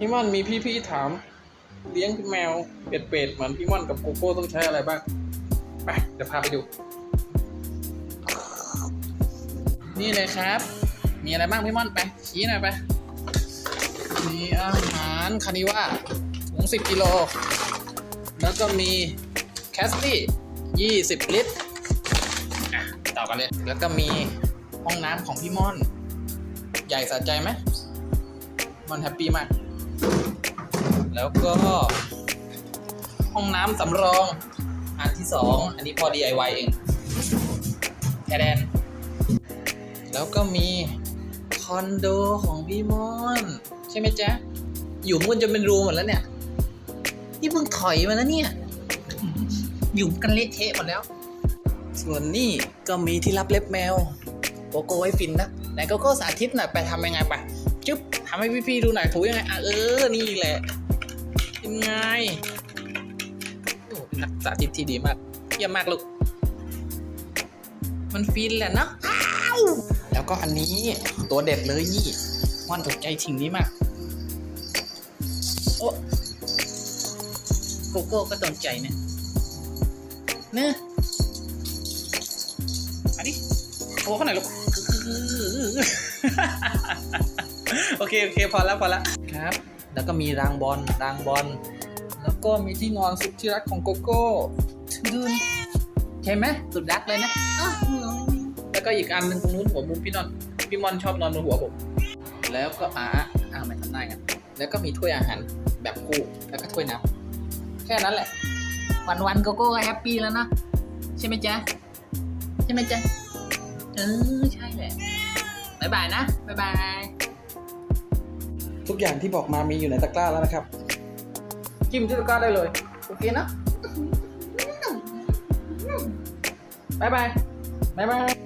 พี่ม่อนมีพี่ๆถามเลี้ยงแมวเป็ดๆเหมือนพี่ม่อนกับโกโก้ต้องใช้อะไรบ้างไปเดี๋ยวพาไปดู นี่เลยครับ มีอะไรบ้างพี่ม่อนไปชี้หน่อยไปมีอาหารคานิว่าถุงสิบกิโล แล้วก็มีแคสตี้ยี่สิบลิตรต่อกันเลย แล้วก็มีห้องน้ำของพี่ม่อน ใหญ่สะใจไหมม่อนแฮปปี้มาก แล้วก็ห้องน้ำสำรองอันที่สองอันนี้พอ DIY เองแทแดน แล้วก็มีคอนโดของพี่มอน ใช่ไหมจ๊ะ อยู่มุนจะเป็นรูหมดแล้วเนี่ย นี่เพิ่งถอยมาแล้วเนี่ย อยู่กันเละเทะหมดแล้ว ส่วนนี่ก็มีที่รับเล็บแมวโกโก้ไว้ฟินนะไหนโกโก้สาธิตหน่อยไปทำยังไงไป จึ๊บทำให้พี่ๆดูหน่อยถูยังไงอะเออ นี่แหละเป็นไงโอ้เป็นนักสาธิตที่ดีมากเยี่ยมมากลูก มันฟินแหละเนอะอ้าวแล้วก็อันนี้ตัวเด็ดเลยนี่ม่อนถูกใจสิ่งนี้มาก โอ้โกโก้ก็ตรงใจเนี่ยเนะมาดิโอ้ข้างไหนอยลูก โอเคโอเคพอแล้วพอแล้วครับ แล้วก็มีรางบอลรางบอลแล้วก็มีที่นอนสุดที่รักของโกโก้ดูนใช่ไหมสุดรักเลยนะแล้วก็อีกอันหนึ่งตรงนู้นหัวมุมพี่นอนพี่มอนชอบนอนบนหัวผมแล้วก็อ่าอ่าไม่ทำได้กันแล้วก็มีถ้วยอาหารแบบคู่แล้วก็ถ้วยน้ำแค่นั้นแหละ วันวันโกโก้แฮปปี้แล้วนะใช่ไหมจ๊ะใช่ไหมจ๊ะเออใช่แหละบายบายนะบายบาย ทุกอย่างที่บอกมามีอยู่ในตะกร้าแล้วนะครับ จิ้มที่ตะกร้าได้เลย โอเคนะบายบายบายบาย